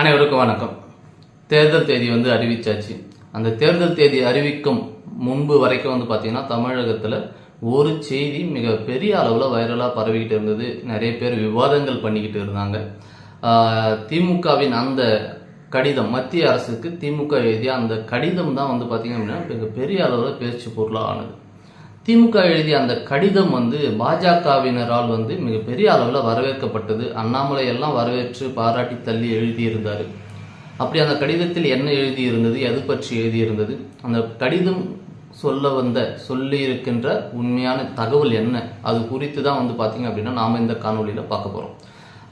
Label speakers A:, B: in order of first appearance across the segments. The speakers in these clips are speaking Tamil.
A: அனைவருக்கும் வணக்கம். தேர்தல் தேதி வந்து அறிவிச்சாச்சு. அந்த தேர்தல் தேதி அறிவிக்கும் முன்பு வரைக்கும் வந்து பார்த்தீங்கன்னா தமிழகத்தில் ஒரு செய்தி மிக பெரிய அளவில் வைரலாக பரவிக்கிட்டு இருந்தது. நிறைய பேர் விவாதங்கள் பண்ணிக்கிட்டு இருந்தாங்க. திமுகவின் அந்த கடிதம் மத்திய அரசுக்கு திமுக எழுதிய அந்த கடிதம் தான் வந்து பார்த்தீங்க அப்படின்னா மிக பெரிய அளவில் பேச்சு பொருளாக ஆனது திமுக எழுதிய அந்த கடிதம் வந்து பாஜகவினரால் வந்து மிகப்பெரிய அளவில் வரவேற்கப்பட்டது. அண்ணாமலை எல்லாம் வரவேற்று பாராட்டி தள்ளி எழுதியிருந்தார். அப்படி அந்த கடிதத்தில் என்ன எழுதியிருந்தது எது பற்றி எழுதியிருந்தது? அந்த கடிதம் சொல்ல வந்த சொல்லி இருக்கின்ற உண்மையான தகவல் என்ன? அது குறித்து தான் வந்து பார்த்தீங்க அப்படின்னா நாம் இந்த காணொலியில் பார்க்க போகிறோம்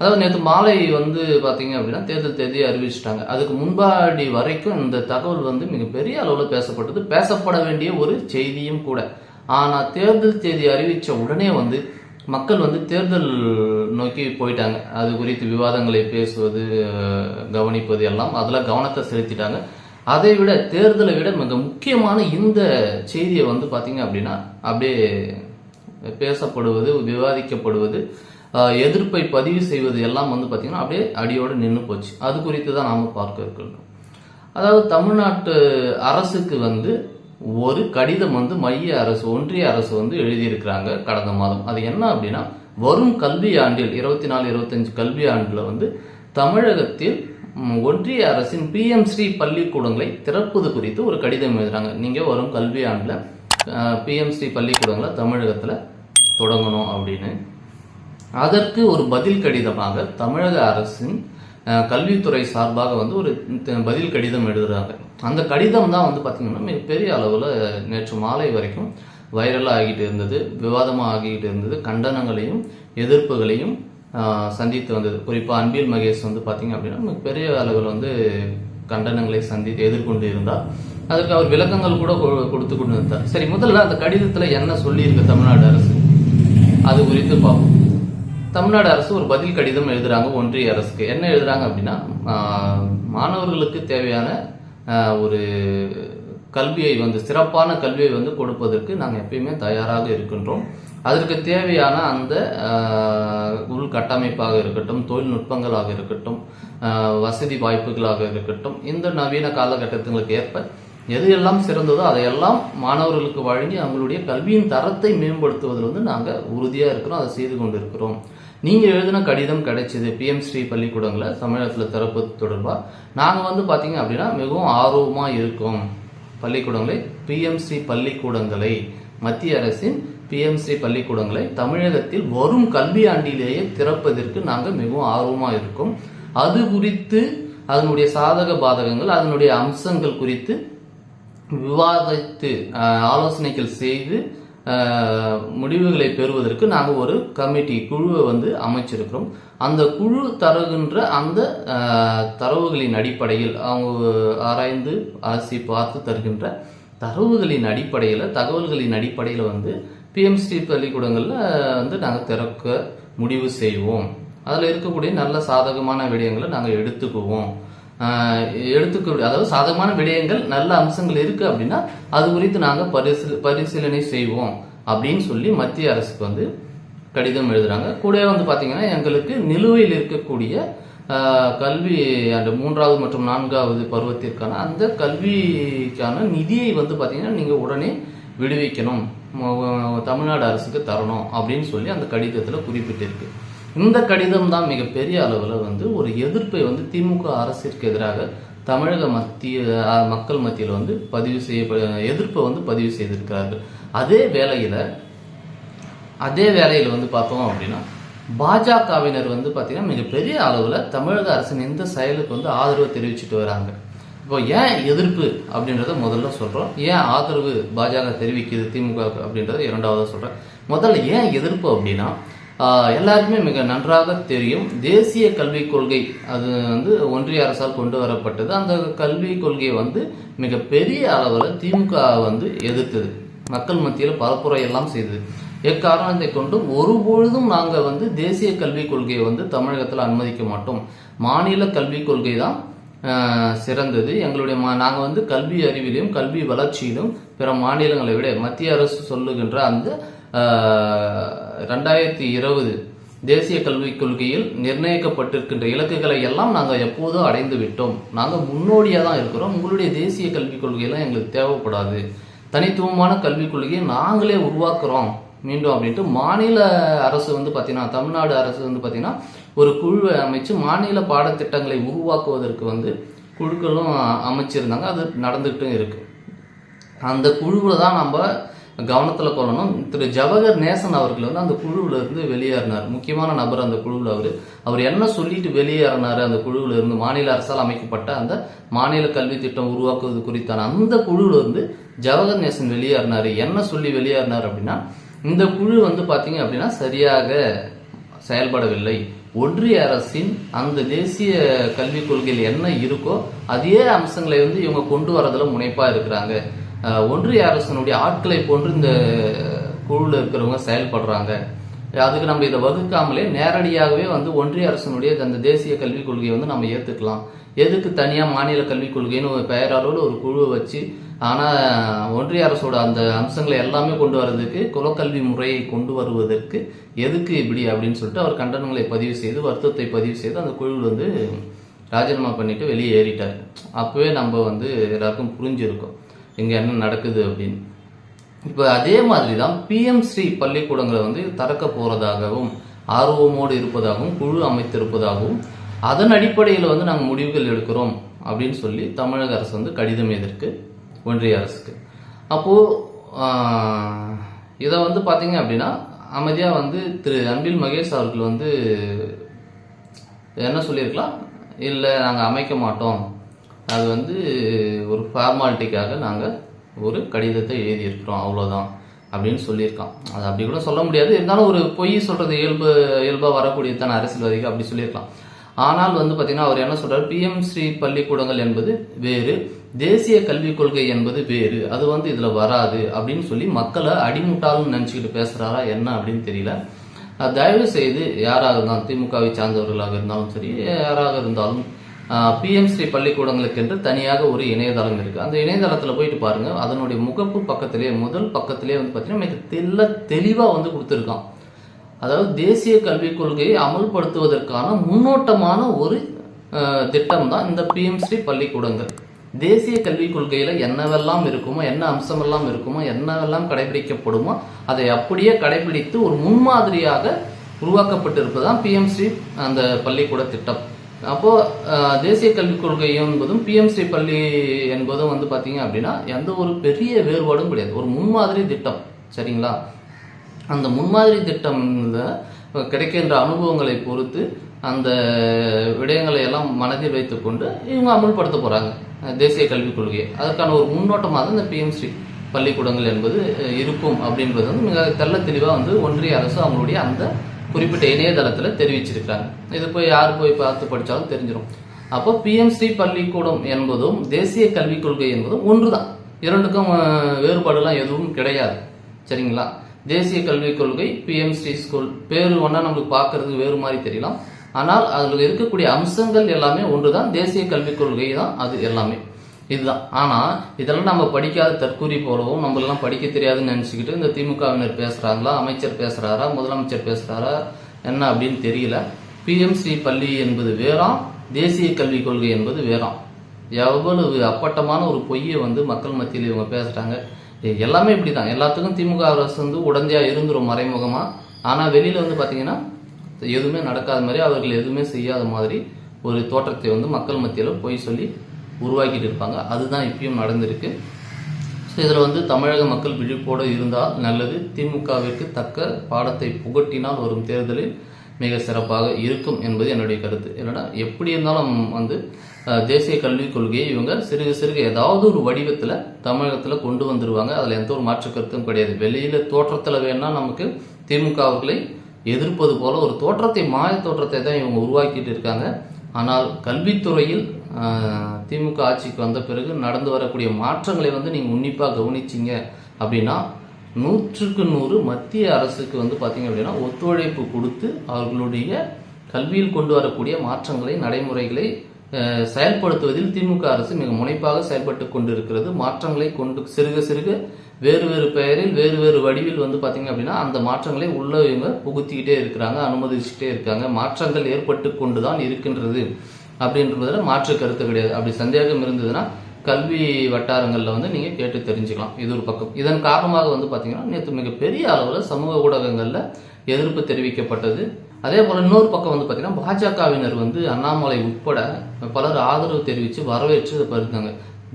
A: அதாவது நேற்று மாலை வந்து பார்த்தீங்க அப்படின்னா தேர்தல் தேதியை அறிவிச்சிட்டாங்க. அதுக்கு முன்பாடி வரைக்கும் இந்த தகவல் வந்து மிகப்பெரிய அளவில் பேசப்பட்டது. பேசப்பட வேண்டிய ஒரு செய்தியும் கூட. ஆனால் தேர்தல் தேதி அறிவித்த உடனே வந்து மக்கள் வந்து தேர்தல் நோக்கி போயிட்டாங்க. அது குறித்து விவாதங்களை பேசுவது கவனிப்பது எல்லாம் அதில் கவனத்தை செலுத்திட்டாங்க. அதை விட தேர்தலை விட மிக முக்கியமான இந்த செய்தியை வந்து பார்த்தீங்க அப்படின்னா அப்படியே பேசப்படுவது விவாதிக்கப்படுவது எதிர்ப்பை பதிவு செய்வது எல்லாம் வந்து பார்த்திங்கன்னா அப்படியே அடியோடு நின்று போச்சு. அது குறித்து தான் நாம் பார்க்க இருக்கின்றோம். அதாவது தமிழ்நாட்டு அரசுக்கு வந்து ஒரு கடிதம் வந்து மைய அரசு ஒன்றிய அரசு வந்து எழுதியிருக்கிறாங்க கடந்த மாதம். அது என்ன அப்படின்னா வரும் கல்வி ஆண்டில் இருபத்தி நாலு இருபத்தஞ்சு கல்வி ஆண்டில் வந்து தமிழகத்தில் ஒன்றிய அரசின் பிஎம்ஸ்ரீ பள்ளிக்கூடங்களை திறப்பது குறித்து ஒரு கடிதம் எழுதுகிறாங்க நீங்கள் வரும் கல்வி ஆண்டில் பிஎம்ஸ்ரீ பள்ளிக்கூடங்களை தமிழகத்தில் தொடங்கணும் அப்படின்னு. அதற்கு ஒரு பதில் கடிதமாக தமிழக அரசின் கல்வித்துறை சார்பாக வந்து ஒரு பதில் கடிதம் எழுதுறாங்க. அந்த கடிதம் தான் வந்து பார்த்திங்கன்னா மிகப்பெரிய அளவில் நேற்று மாலை வரைக்கும் வைரலாக ஆகிட்டு இருந்தது விவாதமாக ஆகிட்டு இருந்தது கண்டனங்களையும் எதிர்ப்புகளையும் சந்தித்து வந்தது. குறிப்பாக அன்பில் மகேஷ் வந்து பார்த்திங்க அப்படின்னா மிகப்பெரிய அளவில் வந்து கண்டனங்களை சந்தித்து எதிர்கொண்டு இருந்தார். அதற்கு அவர் விளக்கங்கள் கூட கொ- கொடுத்து கொண்டு இருந்தார் சரி முதல்ல அந்த கடிதத்தில் என்ன சொல்லியிருக்கு தமிழ்நாடு அரசு? அது குறித்து பார்ப்போம். தமிழ்நாடு அரசு ஒரு பதில் கடிதம் எழுதுறாங்க ஒன்றிய அரசுக்கு. என்ன எழுதுறாங்க அப்படின்னா மாணவர்களுக்கு தேவையான ஒரு கல்வியை வந்து சிறப்பான கல்வியை வந்து கொடுப்பதற்கு நாங்கள் எப்பயுமே தயாராக இருக்கின்றோம். அதற்கு தேவையான அந்த உள்கட்டமைப்பாக இருக்கட்டும் தொழில்நுட்பங்களாக இருக்கட்டும் வசதி வாய்ப்புகளாக இருக்கட்டும் இந்த நவீன காலகட்டங்களுக்கு ஏற்ப எது எல்லாம் சிறந்ததோ அதையெல்லாம் மாணவர்களுக்கு வழங்கி அவங்களுடைய கல்வியின் தரத்தை மேம்படுத்துவதில் வந்து நாங்கள் உறுதியாக இருக்கிறோம் அதை செய்து கொண்டு இருக்கிறோம் நீங்கள் எழுதின கடிதம் கிடைச்சிது பிஎம் ஸ்ரீ பள்ளிக்கூடங்களை தமிழகத்தில் திறப்பது தொடர்பாக நாங்கள் வந்து பார்த்தீங்க அப்படின்னா மிகவும் ஆர்வமாக இருக்கோம். பள்ளிக்கூடங்களை பிஎம்சி பள்ளிக்கூடங்களை. மத்திய அரசின் பிஎம்சி பள்ளிக்கூடங்களை தமிழகத்தில் வரும் கல்வி ஆண்டிலேயே திறப்பதற்கு நாங்கள் மிகவும் ஆர்வமாக இருக்கோம். அது குறித்து அதனுடைய சாதக பாதகங்கள் அதனுடைய அம்சங்கள் குறித்து விவாதித்து ஆலோசனைகள் செய்து முடிவுகளை பெறுவதற்கு நாங்கள் ஒரு கமிட்டி குழுவை வந்து அமைச்சிருக்கிறோம். அந்த குழு தருகின்ற அந்த தரவுகளின் அடிப்படையில் அவங்க ஆராய்ந்து அலசி பார்த்து தருகின்ற தரவுகளின் அடிப்படையில் தகவல்களின் அடிப்படையில் வந்து பிஎம்சி பள்ளிக்கூடங்களில் வந்து நாங்கள் திறக்க முடிவு செய்வோம். அதில் இருக்கக்கூடிய நல்ல சாதகமான விடயங்களை நாங்கள் எடுத்துக்குவோம். எடுத்துக்க அதாவது சாதகமான விடயங்கள் நல்ல அம்சங்கள் இருக்கு அப்படின்னா அது குறித்து நாங்கள் பரிசீல பரிசீலனை செய்வோம் அப்படின்னு சொல்லி மத்திய அரசுக்கு வந்து கடிதம் எழுதுறாங்க. கூடவே வந்து பார்த்தீங்கன்னா எங்களுக்கு நிலுவையில் இருக்கக்கூடிய கல்வி அந்த மூன்றாவது மற்றும் நான்காவது பருவத்திற்கான அந்த கல்விக்கான நிதியை வந்து பார்த்தீங்கன்னா நீங்கள் உடனே விடுவிக்கணும். தமிழ்நாடு அரசுக்கு தரணும் அப்படின்னு சொல்லி அந்த கடிதத்தில் குறிப்பிட்டிருக்கு. இந்த கடிதம் தான் மிகப்பெரிய அளவில் வந்து ஒரு எதிர்ப்பை வந்து திமுக அரசிற்கு எதிராக தமிழக மத்திய மக்கள் மத்தியில் வந்து பதிவு செய்ய எதிர்ப்பை வந்து பதிவு செய்திருக்கிறார்கள். அதே வேளையில் அதே வேளையில் வந்து பார்த்தோம் அப்படின்னா பாஜகவினர் வந்து பார்த்தீங்கன்னா மிகப்பெரிய அளவில் தமிழக அரசின் இந்த செயலுக்கு வந்து ஆதரவு தெரிவிச்சுட்டு வராங்க. இப்போ ஏன் எதிர்ப்பு அப்படின்றத முதல்ல சொல்கிறோம் ஏன் ஆதரவு பாஜக தெரிவிக்குது திமுக அப்படின்றத இரண்டாவதாக சொல்கிறேன் முதல்ல ஏன் எதிர்ப்பு அப்படின்னா எல்லாருக்குமே மிக நன்றாக தெரியும். தேசிய கல்விக் கொள்கை அது வந்து ஒன்றிய அரசால் கொண்டு வரப்பட்டது. அந்த கல்விக் கொள்கையை வந்து மிகப்பெரிய அளவில் திமுக வந்து எதிர்த்தது. மக்கள் மத்தியில் பரப்புரை எல்லாம் செய்தது. எக்காரணத்தை கொண்டு ஒருபொழுதும் நாங்கள் வந்து தேசிய கல்விக் கொள்கையை வந்து தமிழகத்தில் அனுமதிக்க மாட்டோம். மாநில கல்விக் கொள்கை தான் சிறந்தது. எங்களுடைய மா நாங்கள் வந்து கல்வி அறிவிலும் கல்வி வளர்ச்சியிலும் பிற மாநிலங்களை விட மத்திய அரசு சொல்லுகின்ற அந்த ரெண்டாயிரத்தி இருபது தேசிய கல்விக் கொள்கையில் நிர்ணயிக்கப்பட்டிருக்கின்ற இலக்குகளை எல்லாம் நாங்கள் எப்போதும் அடைந்து விட்டோம். நாங்கள் முன்னோடியாக தான் இருக்கிறோம். உங்களுடைய தேசிய கல்விக் கொள்கையெல்லாம் எங்களுக்கு தேவைப்படாது. தனித்துவமான கல்விக் கொள்கையை நாங்களே உருவாக்குறோம். மீண்டும் அப்படின்ட்டு மாநில அரசு வந்து பார்த்தீங்கன்னா தமிழ்நாடு அரசு வந்து பார்த்தீங்கன்னா ஒரு குழுவை அமைச்சு மாநில பாடத்திட்டங்களை உருவாக்குவதற்கு வந்து குழுக்களும் அமைச்சிருந்தாங்க. அது நடந்துகிட்டும் இருக்கு. அந்த குழுவில் தான் நம்ம கவனத்தில் கொள்ளணும். திரு ஜவஹர் நேசன் அவர்கள் வந்து அந்த குழுவில் இருந்து வெளியேறினார். முக்கியமான நபர் அந்த குழுவில் அவர். அவர் என்ன சொல்லிட்டு வெளியேறினார் அந்த குழுவில் இருந்து? மாநில அரசால் அமைக்கப்பட்ட அந்த மாநில கல்வி திட்டம் உருவாக்குவது குறித்தான அந்த குழுவில் இருந்து ஜவஹர் நேசன் வெளியேறினார். என்ன சொல்லி வெளியேறினார் அப்படின்னா இந்த குழு வந்து பார்த்தீங்க அப்படின்னா சரியாக செயல்படவில்லை. ஒன்றிய அரசின் அந்த தேசிய கல்விக் கொள்கையில் என்ன இருக்கோ அதே அம்சங்களை வந்து இவங்க கொண்டு வரதுல முனைப்பா இருக்கிறாங்க. ஒன்றிய அரசனுடைய ஆட்களை போன்று இந்த குழுவில் இருக்கிறவங்க செயல்படுறாங்க. அதுக்கு நம்ம இதை வகுக்காமலே நேரடியாகவே வந்து ஒன்றிய அரசனுடைய அந்த தேசிய கல்விக் கொள்கையை வந்து நம்ம ஏற்றுக்கலாம் எதுக்கு தனியாக மாநில கல்விக் கொள்கைன்னு ஒரு பெயரளவில் ஒரு குழுவை வச்சு ஆனால் ஒன்றிய அரசோட அந்த அம்சங்களை எல்லாமே கொண்டு வர்றதுக்கு குலக்கல்வி முறையை கொண்டு வருவதற்கு எதுக்கு இப்படி அப்படின்னு சொல்லிட்டு அவர் கண்டனங்களை பதிவு செய்து வருத்தத்தை பதிவு செய்து அந்த குழுவில் வந்து ராஜினாமா பண்ணிட்டு வெளியே ஏறிட்டார். அப்போவே நம்ம வந்து எல்லாருக்கும் புரிஞ்சிருக்கோம். இங்கே என்ன நடக்குது அப்படின்னு. இப்போ அதே மாதிரி தான் பிஎம்ஸ்ரீ பள்ளிக்கூடங்களை வந்து திறக்க போகிறதாகவும் ஆர்வமோடு இருப்பதாகவும் குழு அமைத்திருப்பதாகவும் அதன் அடிப்படையில் வந்து நாங்கள் முடிவுகள் எடுக்கிறோம் அப்படின்னு சொல்லி தமிழக அரசு வந்து கடிதம் எதிர்க்கு ஒன்றிய அரசுக்கு. அப்போது இதை வந்து பார்த்தீங்க அப்படின்னா அமைதியாக வந்து திரு அன்பில் மகேஷ் அவர்கள் வந்து என்ன சொல்லியிருக்கலாம்? இல்லை நாங்கள் அமைக்க மாட்டோம். அது வந்து ஒரு ஃபார்மாலிட்டிக்காக நாங்கள் ஒரு கடிதத்தை எழுதியிருக்கிறோம் அவ்வளோதான் அப்படின்னு சொல்லியிருக்கான். அது அப்படி கூட சொல்ல முடியாது. இருந்தாலும் ஒரு பொய் சொல்கிறது இயல்பு இயல்பாக வரக்கூடியதான தானே அரசியல்வாதிக்கு அப்படி சொல்லியிருக்கலாம். ஆனால் வந்து பார்த்தீங்கன்னா அவர் என்ன சொல்கிறார் பிஎம் ஸ்ரீ பள்ளிக்கூடங்கள் என்பது வேறு தேசிய கல்விக் கொள்கை என்பது வேறு அது வந்து இதில் வராது அப்படின்னு சொல்லி மக்களை அடிமுட்டாலும் நினச்சிக்கிட்டு பேசுகிறாரா என்ன அப்படின்னு தெரியல. தயவு செய்து யாராக இருந்தாலும் திமுகவை சார்ந்தவர்களாக இருந்தாலும் சரி யாராக இருந்தாலும் பிஎம் ஸ்ரீ பள்ளிக்கூடங்களுக்கு என்று தனியாக ஒரு இணையதளம் இருக்குது அந்த இணையதளத்தில் போயிட்டு பாருங்கள் அதனுடைய முகப்பு பக்கத்திலே முதல் பக்கத்திலே வந்து பார்த்தீங்கன்னா மிக தெல்ல தெளிவாக வந்து கொடுத்துருக்கான். அதாவது தேசிய கல்விக் கொள்கையை அமல்படுத்துவதற்கான முன்னோட்டமான ஒரு திட்டம் தான் இந்த பிஎம்ஸ்ரீ பள்ளிக்கூடங்கள். தேசிய கல்விக் கொள்கையில் என்னவெல்லாம் இருக்குமோ என்ன அம்சமெல்லாம் இருக்குமோ என்னவெல்லாம் கடைபிடிக்கப்படுமோ அதை அப்படியே கடைபிடித்து ஒரு முன்மாதிரியாக உருவாக்கப்பட்டிருப்பதுதான் தான் ஸ்ரீ அந்த பள்ளிக்கூட திட்டம். அப்போ தேசிய கல்விக் கொள்கை என்பதும் பிஎம்சி பள்ளி என்பதும் வந்து பாத்தீங்க அப்படின்னா எந்த ஒரு பெரிய வேறுபாடும் கிடையாது. ஒரு முன்மாதிரி திட்டம் சரிங்களா? அந்த முன்மாதிரி திட்டம்ல கிடைக்கின்ற அனுபவங்களை பொறுத்து அந்த விடயங்களை எல்லாம் மனதில் வைத்துக்கொண்டு இவங்க அமல்படுத்த போறாங்க தேசிய கல்விக் கொள்கையை. அதற்கான ஒரு முன்னோட்டமாக தான் இந்த பிஎம்சி பள்ளிக்கூடங்கள் என்பது இருக்கும் அப்படின்றது வந்து மிக தெள்ள தெளிவாக வந்து ஒன்றிய அரசு அவங்களுடைய அந்த குறிப்பிட்ட இணையதளத்தில் தெரிவிச்சிருக்காங்க இது போய் யார் போய் பார்த்து படித்தாலும் தெரிஞ்சிடும் அப்போ பிஎம்ஸ்ரீ பள்ளிக்கூடம் என்பதும் தேசிய கல்விக் கொள்கை என்பதும் ஒன்று தான் இரண்டுக்கும் வேறுபாடுலாம் எதுவும் கிடையாது. சரிங்களா? தேசிய கல்விக் கொள்கை பிஎம்சி ஸ்கூல். பேர் ஒன்றா நம்மளுக்கு பார்க்கறதுக்கு வேறு மாதிரி தெரியலாம். ஆனால் அதில் இருக்கக்கூடிய அம்சங்கள் எல்லாமே ஒன்று தான் தேசிய கல்விக் கொள்கை தான் அது எல்லாமே. இதுதான். ஆனால் இதெல்லாம் நம்ம படிக்காத தற்கூறி போலவும் நம்மளெல்லாம் படிக்க தெரியாதுன்னு நினச்சிக்கிட்டு இந்த திமுகவினர் பேசுகிறாங்களா அமைச்சர் பேசுகிறாரா முதலமைச்சர் பேசுகிறாரா என்ன அப்படின்னு தெரியல. பிஎம்சி பள்ளி என்பது வேறாம் தேசிய கல்விக் கொள்கை என்பது வேறாம். எவ்வளவு அப்பட்டமான ஒரு பொய்யை வந்து மக்கள் மத்தியில் இவங்க பேசுகிறாங்க எல்லாமே இப்படி தான் எல்லாத்துக்கும் திமுக அரசு வந்து உடந்தையாக இருந்துரும் மறைமுகமாக ஆனால் வெளியில் வந்து பார்த்தீங்கன்னா எதுவுமே நடக்காத மாதிரி அவர்கள் எதுவுமே செய்யாத மாதிரி ஒரு தோற்றத்தை வந்து மக்கள் மத்தியில் பொய் சொல்லி உருவாக்கிட்டு இருப்பாங்க. அதுதான் இப்பயும் நடந்திருக்கு. ஸோ இதில் வந்து தமிழக மக்கள் விழிப்போடு இருந்தால் நல்லது. திமுகவிற்கு தக்க பாடத்தை புகட்டினால் வரும் தேர்தலில் மிக சிறப்பாக இருக்கும் என்பது என்னுடைய கருத்து. என்னென்னா எப்படி இருந்தாலும் வந்து தேசிய கல்விக் கொள்கையை இவங்க சிறுக சிறுக ஏதாவது ஒரு வடிவத்தில் தமிழகத்தில் கொண்டு வந்துருவாங்க. அதில் எந்த ஒரு மாற்று கருத்தும் கிடையாது. வெளியில் தோற்றத்தில் வேணால் நமக்கு திமுகவுகளை எதிர்ப்பது போல ஒரு தோற்றத்தை மாய தோற்றத்தை தான் இவங்க உருவாக்கிட்டு இருக்காங்க. ஆனால் கல்வித்துறையில் திமுக ஆட்சிக்கு வந்த பிறகு நடந்து வரக்கூடிய மாற்றங்களை வந்து நீங்கள் உன்னிப்பாக கவனிச்சிங்க. அப்படின்னா நூற்றுக்கு நூறு மத்திய அரசுக்கு வந்து பார்த்திங்க அப்படின்னா ஒத்துழைப்பு கொடுத்து அவர்களுடைய கல்வியில் கொண்டு வரக்கூடிய மாற்றங்களை நடைமுறைகளை செயல்படுத்துவதில் திமுக அரசு மிக முனைப்பாக செயல்பட்டு கொண்டிருக்கிறது. மாற்றங்களை கொண்டு சிறுக சிறுக வேறு வேறு பெயரில் வேறு வேறு வடிவில் வந்து பார்த்திங்க அப்படின்னா அந்த மாற்றங்களை உள்ள இவங்க புகுத்திக்கிட்டே இருக்கிறாங்க அனுமதிச்சுட்டே இருக்காங்க. மாற்றங்கள் ஏற்பட்டு கொண்டு தான் இருக்கின்றது. அப்படின்றதுல மாற்று கருத்து கிடையாது. அப்படி சந்தேகம் இருந்ததுன்னா கல்வி வட்டாரங்களில் வந்து நீங்கள் கேட்டு தெரிஞ்சுக்கலாம். இது ஒரு பக்கம். இதன் காரணமாக வந்து பார்த்தீங்கன்னா நேற்று மிகப்பெரிய அளவில் சமூக ஊடகங்களில் எதிர்ப்பு தெரிவிக்கப்பட்டது. அதே போல் இன்னொரு பக்கம் வந்து பார்த்தீங்கன்னா பாஜகவினர் வந்து அண்ணாமலை உட்பட பலர் ஆதரவு தெரிவித்து வரவேற்று பருத்தாங்க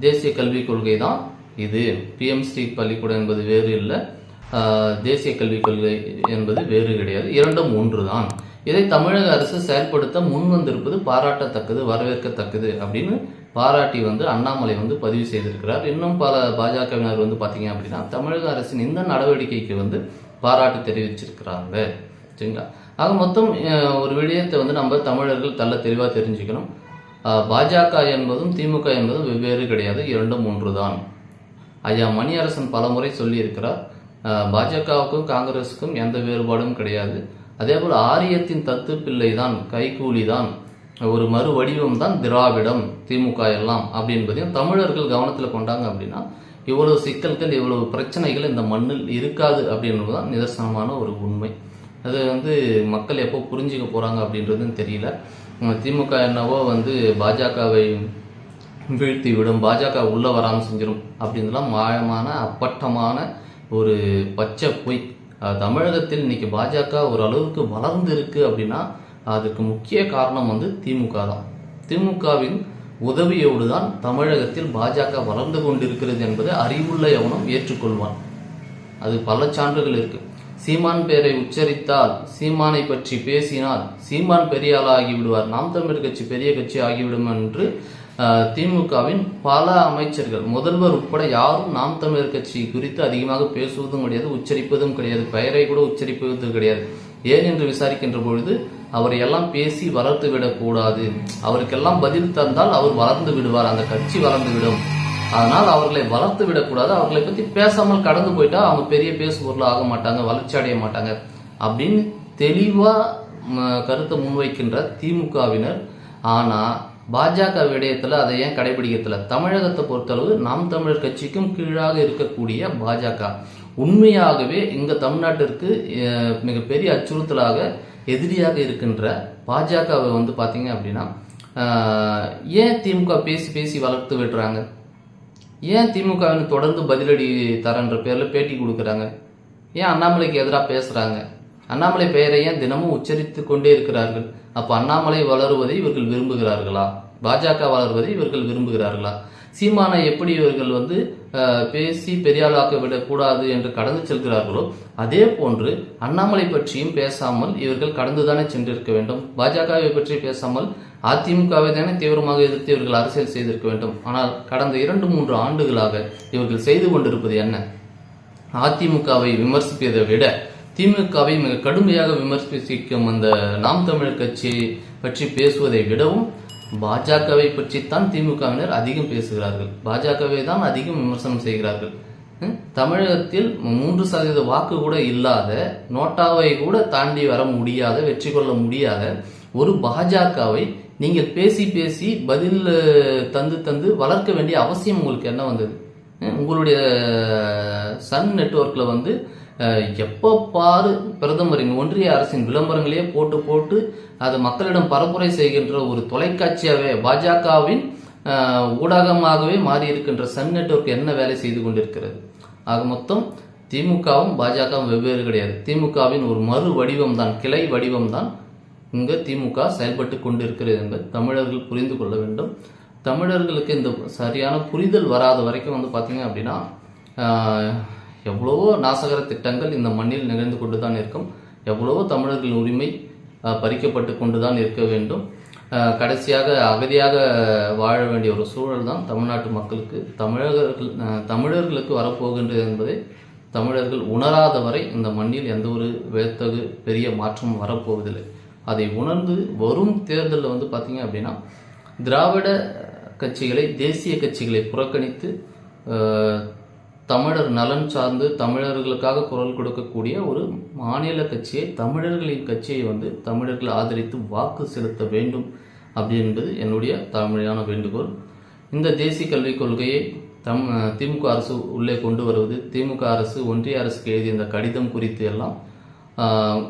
A: தேசிய கல்விக் கொள்கை தான் இது. பிஎம்ஸ்டி பள்ளிக்கூடம் என்பது வேறு இல்லை. தேசிய கல்விக் கொள்கை என்பது வேறு கிடையாது. இரண்டும் ஒன்றுதான். இதை தமிழக அரசு செயல்படுத்த முன் வந்திருப்பது பாராட்டத்தக்கது வரவேற்கத்தக்கது அப்படின்னு பாராட்டி வந்து அண்ணாமலை வந்து பதிவு செய்திருக்கிறார். இன்னும் பல பாஜகவினர் வந்து பார்த்தீங்க அப்படின்னா தமிழக அரசின் இந்த நடவடிக்கைக்கு வந்து பாராட்டு தெரிவிச்சிருக்கிறாங்க. சரிங்களா? ஆக மொத்தம் ஒரு விடயத்தை வந்து நம்ம தமிழர்கள் தள்ள தெளிவாக தெரிஞ்சுக்கணும். பாஜக என்பதும் திமுக என்பதும் வெவ்வேறு கிடையாது. இரண்டும் ஒன்றுதான். ஐயா மணியரசன் பலமுறை சொல்லியிருக்கிறார். பாஜகவுக்கும் காங்கிரஸுக்கும் எந்த வேறுபாடும் கிடையாது. அதே போல் ஆரியத்தின் தத்து பிள்ளை தான் கைகூலி தான் ஒரு மறு வடிவம் தான் திராவிடம் திமுக எல்லாம் அப்படின்பதையும் தமிழர்கள் கவனத்தில் கொண்டாங்க அப்படின்னா இவ்வளவு சிக்கல்கள் இவ்வளவு பிரச்சனைகள் இந்த மண்ணில் இருக்காது அப்படின்றது தான் நிதர்சனமான ஒரு உண்மை. அது வந்து மக்கள் எப்போ புரிஞ்சுக்க போகிறாங்க அப்படின்றதும் தெரியல. திமுக என்னவோ வந்து பாஜகவை வீழ்த்தி விடும் பாஜக உள்ளே வராமல் செஞ்சிடும் அப்படின்லாம் மாயமான அப்பட்டமான ஒரு பச்சை பொய். தமிழகத்தில் இன்னைக்கு பாஜக ஒரு அளவுக்கு வளர்ந்து இருக்கு அப்படின்னா அதுக்கு முக்கிய காரணம் வந்து திமுக தான். திமுகவின் உதவியோடு தான் தமிழகத்தில் பாஜக வளர்ந்து கொண்டிருக்கிறது என்பதை அறிவுள்ள எவனும் ஏற்றுக்கொள்வான். அது பல சான்றுகள் இருக்குது சீமான் பெயரை உச்சரித்தால் சீமானை பற்றி பேசினால் சீமான் பெரிய ஆளாகி விடுவார் நாம் தமிழர் கட்சி பெரிய கட்சி ஆகிவிடும் என்று திமுகவின் பல அமைச்சர்கள் முதல்வர் உட்பட யாரும் நாம் தமிழர் கட்சி குறித்து அதிகமாக பேசுவதும் கிடையாது உச்சரிப்பதும் கிடையாது பெயரை கூட உச்சரிப்பதும் கிடையாது. ஏன் என்று விசாரிக்கின்ற பொழுது அவரை எல்லாம் பேசி வளர்த்து விடக்கூடாது அவருக்கெல்லாம் பதில் தந்தால் அவர் வளர்ந்து விடுவார் அந்த கட்சி வளர்ந்து விடும். அதனால் அவர்களை வளர்த்து விடக்கூடாது. அவர்களை பற்றி பேசாமல் கடந்து போயிட்டா அவங்க பெரிய பேசுபொருள் ஆக மாட்டாங்க வளர்ச்சி அடைய மாட்டாங்க அப்படின்னு தெளிவாக கருத்தை முன்வைக்கின்ற திமுகவினர். ஆனால் பாஜக விடயத்தில் அதை ஏன் கடைபிடிக்கிறதுல? தமிழகத்தை பொறுத்தளவு நாம் தமிழர் கட்சிக்கும் கீழாக இருக்கக்கூடிய பாஜக. உண்மையாகவே இங்கே தமிழ்நாட்டிற்கு மிகப்பெரிய அச்சுறுத்தலாக எதிரியாக இருக்கின்ற பாஜகவை வந்து பார்த்தீங்க அப்படின்னா ஏன் திமுக பேசி பேசி வளர்த்து விடுறாங்க? ஏன் திமுகவின் தொடர்ந்து பதிலடி தரன்ற பேரில் பேட்டி கொடுக்குறாங்க? ஏன் அண்ணாமலைக்கு எதிராக பேசுகிறாங்க அண்ணாமலை பெயரை ஏன் தினமும் உச்சரித்து கொண்டே இருக்கிறார்கள்? அப்போ அண்ணாமலை வளருவதை இவர்கள் விரும்புகிறார்களா? பாஜக வளர்வதை இவர்கள் விரும்புகிறார்களா? சீமானை எப்படி இவர்கள் வந்து பேசி பெரியாளாக்க விடக்கூடாது என்று கடந்து செல்கிறார்களோ அதே போன்று அண்ணாமலை பற்றியும் பேசாமல் இவர்கள் கடந்துதானே சென்றிருக்க வேண்டும். பாஜகவை பற்றி பேசாமல் அதிமுகவை தானே தீவிரமாக எதிர்த்து இவர்கள் அரசியல் செய்திருக்க வேண்டும். ஆனால் கடந்த இரண்டு மூன்று ஆண்டுகளாக இவர்கள் செய்து கொண்டிருப்பது என்ன? அதிமுகவை விமர்சிப்பதை விட திமுகவை மிக கடுமையாக விமர்சிக்கும் அந்த நாம் தமிழர் கட்சியை பற்றி பேசுவதை விடவும் பாஜகவை பற்றித்தான் திமுகவினர் அதிகம் பேசுகிறார்கள். பாஜகவை தான் அதிகம் விமர்சனம் செய்கிறார்கள். தமிழகத்தில் மூன்று சதவீத வாக்கு கூட இல்லாத நோட்டாவை கூட தாண்டி வர முடியாத வெற்றி கொள்ள முடியாத ஒரு பாஜகவை நீங்கள் பேசி பேசி பதில் தந்து தந்து வளர்க்க வேண்டிய அவசியம் உங்களுக்கு என்ன வந்தது? உங்களுடைய சன் நெட்வொர்க்கில் வந்து எப்போ பாரு பிரதமரின் ஒன்றிய அரசின் விளம்பரங்களையே போட்டு போட்டு அது மக்களிடம் பரப்புரை செய்கின்ற ஒரு தொலைக்காட்சியாகவே பாஜகவின் ஊடகமாகவே மாறி இருக்கின்ற சன் நெட்வொர்க் என்ன வேலை செய்து கொண்டிருக்கிறது? ஆக மொத்தம் திமுகவும் பாஜகவும் வெவ்வேறு கிடையாது. திமுகவின் ஒரு மறு வடிவம் தான் கிளை வடிவம் தான் இங்க திமுக செயல்பட்டு கொண்டிருக்கிறது என்பது தமிழர்கள் புரிந்து கொள்ள வேண்டும். தமிழர்களுக்கு இந்த சரியான புரிதல் வராத வரைக்கும் வந்து பார்த்தீங்க அப்படின்னா எவ்வளவோ நாசகர திட்டங்கள் இந்த மண்ணில் நிகழ்ந்து கொண்டு தான் இருக்கும். எவ்வளவோ தமிழர்கள் உரிமை பறிக்கப்பட்டு கொண்டு தான் இருக்க வேண்டும். கடைசியாக அகதியாக வாழ வேண்டிய ஒரு சூழல் தான் தமிழ்நாட்டு மக்களுக்கு தமிழர்கள் தமிழர்களுக்கு வரப்போகின்றது என்பதை தமிழர்கள் உணராத வரை இந்த மண்ணில் எந்த ஒரு வேத்தகு பெரிய மாற்றமும் வரப்போவதில்லை. அதை உணர்ந்து வரும் தேர்தலில் வந்து பார்த்திங்க அப்படின்னா திராவிட கட்சிகளை தேசிய கட்சிகளை புறக்கணித்து தமிழர் நலன் சார்ந்து தமிழர்களுக்காக குரல் கொடுக்கக்கூடிய ஒரு மாநில கட்சியை தமிழர்களின் கட்சியை வந்து தமிழர்கள் ஆதரித்து வாக்கு செலுத்த வேண்டும் அப்படி என்பது என்னுடைய தமிழான வேண்டுகோள். இந்த தேசிய கல்விக் கொள்கையை தம் திமுக அரசு உள்ளே கொண்டு வருவது திமுக அரசு ஒன்றிய அரசுக்கு எழுதிய இந்த கடிதம் குறித்து எல்லாம்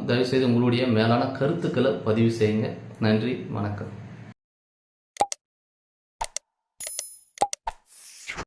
A: தயவுசெய்து உங்களுடைய மேலான கருத்துக்களை பதிவு செய்யுங்க. நன்றி வணக்கம்.